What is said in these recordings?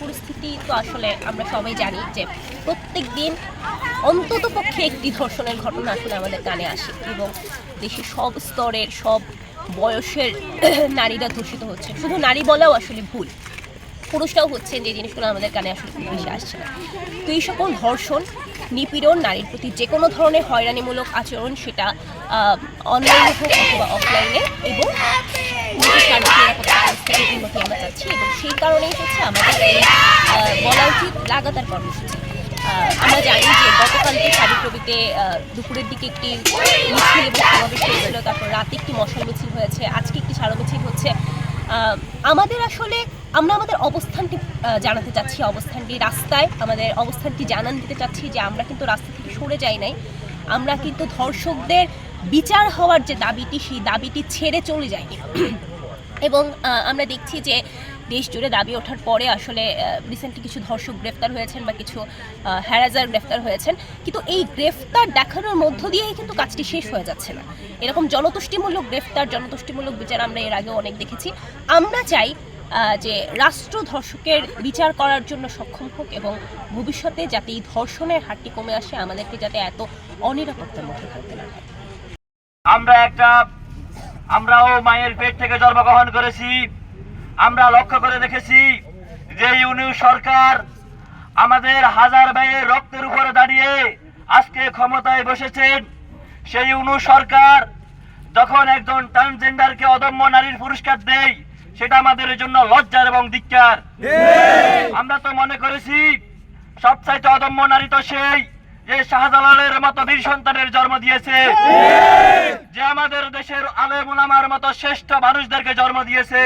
পরিস্থিতি তো আসলে আমরা সবাই জানি যে প্রত্যেক দিন অন্তত পক্ষে একটি ধর্ষণের ঘটনা আসলে আমাদের কানে আসে এবং দেশের সব স্তরের, সব বয়সের নারীরা ধর্ষিত হচ্ছে। শুধু নারী বলাও আসলে ভুল। পুরুষরাও হচ্ছে যে জিনিসগুলো আমাদের কানে আসলে খুব বেশি আসছে না। তো এই সকল ধর্ষণ, নিপীড়ন, নারীর প্রতি যে কোনো ধরনের হয়রানিমূলক আচরণ সেটা অনলাইনে হোক অথবা অফলাইনে এবং আমরা চাচ্ছি এবং সেই কারণেই হচ্ছে আমাদের বলা উচিত লাগাতার কর্মসূচি। আমরা জানি যে গতকালকে সাবিপ্রবিতে দুপুরের দিকে একটি মিছিল এবং সমাবেশ হয়েছিল, তারপর রাতে একটি মশাল মিছিল হয়েছে, আজকে একটি সারো মিছিল হচ্ছে আমাদের আসলে আমরা আমাদের অবস্থানটি জানাতে চাচ্ছি, অবস্থানটি রাস্তায়। আমাদের অবস্থানটি জানান দিতে চাচ্ছি যে আমরা কিন্তু রাস্তা থেকে সরে যাই নাই। আমরা কিন্তু ধর্ষকদের বিচার হওয়ার যে দাবিটি, সেই দাবিটি ছেড়ে চলে যায়নি এবং আমরা দেখছি যে দেশ জুড়ে দাবি ওঠার পরে আসলে রিসেন্টলি কিছু ধর্ষক গ্রেফতার হয়েছেন বা কিছু হ্যারাজার গ্রেফতার হয়েছেন। কিন্তু এই গ্রেফতার দেখানোর মধ্য দিয়েই কিন্তু কাজটি শেষ হয়ে যাচ্ছে না। এরকম জনতুষ্টিমূলক গ্রেফতার, জনতুষ্টিমূলক বিচার আমরা এর আগেও অনেক দেখেছি। আমরা চাই যে রাষ্ট্র ধর্ষকের বিচার করার জন্য সক্ষম হোক এবং ভবিষ্যতে যাতে এই ধর্ষণের হারটি কমে আসে, আমাদেরকে যাতে এত অনিরাপত্তার মধ্যে থাকতে না আমরা একটা, আমরাও মায়ের পেট থেকে জন্মগ্রহণ করেছি। আমরা লক্ষ্য করে দেখেছি যে ইউনিউ সরকার আমাদের হাজার ব্যয়ের রক্তের উপরে দাঁড়িয়ে আজকে ক্ষমতায় বসেছেন। সেই ইউনু সরকার যখন একজন ট্রান্সজেন্ডারকে অদম্য নারীর পুরস্কার দেয় সেটা আমাদের জন্য লজ্জার এবং ধিক্কার। আমরা তো মনে করেছি সবচাইতে অদম্য নারী তো সেই যে শাহজালালের মতো বীর সন্তানের জন্ম দিয়েছে। যে আমাদের দেশের আলেম উলামার মতো শ্রেষ্ঠ মানুষদেরকে জন্ম দিয়েছে।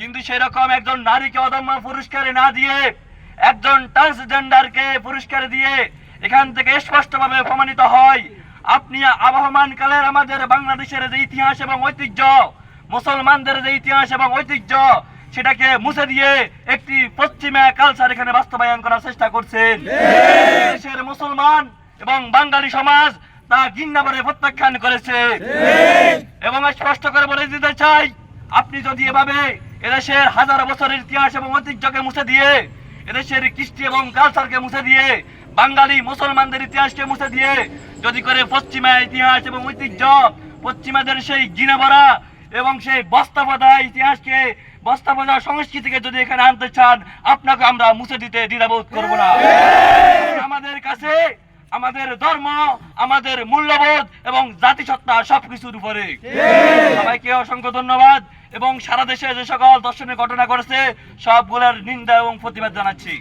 কিন্তু সেরকম একজন নারীকে অদম্য পুরস্কার না দিয়ে একজন ট্রান্সজেন্ডারকে পুরস্কার দিয়ে এখান থেকে স্পষ্টভাবে প্রমাণিত হয় আপনি আবহমান কালের আমাদের বাংলাদেশের যে ইতিহাস এবং ঐতিহ্য মুসলমানদের যে ইতিহাস এবং ঐতিহ্য, সেটাকে মুছে দিয়ে একটি পশ্চিমা কালচার এখানে বাস্তবায়ন করার চেষ্টা করছেন। দেশের মুসলমান এবং বাঙালি সমাজ তা ঘৃণাভরে প্রত্যাখ্যান করেছে। এবং স্পষ্ট করে বলে দিতে চাই, আপনি যদি এভাবে এদেশের হাজার বছরের ইতিহাস এবং ঐতিহ্যকে মুছে দিয়ে, এদেশের কৃষ্টি এবং কালচারকে মুছে দিয়ে, বাঙালি মুসলমানদের ইতিহাসকে মুছে দিয়ে, যদি করে পশ্চিমা ইতিহাস এবং ঐতিহ্য, পশ্চিমাদের সেই ঘৃণাভরা এবং সেই বস্তাপদা ইতিহাসকে বস্তাপদা সংস্কৃতিকে যদি এখানে আনতে চান, আপনাকে আমরা মুছে দিতে দ্বিধাবোধ করব না। আমাদের কাছে আমাদের ধর্ম, আমাদের মূল্যবোধ এবং জাতিসত্তা সবকিছুর উপরে। সবাইকে অসংখ্য ধন্যবাদ এবং সারা দেশে যে সকল দর্শনের ঘটনা করেছে সবগুলোর নিন্দা এবং প্রতিবাদ জানাচ্ছি।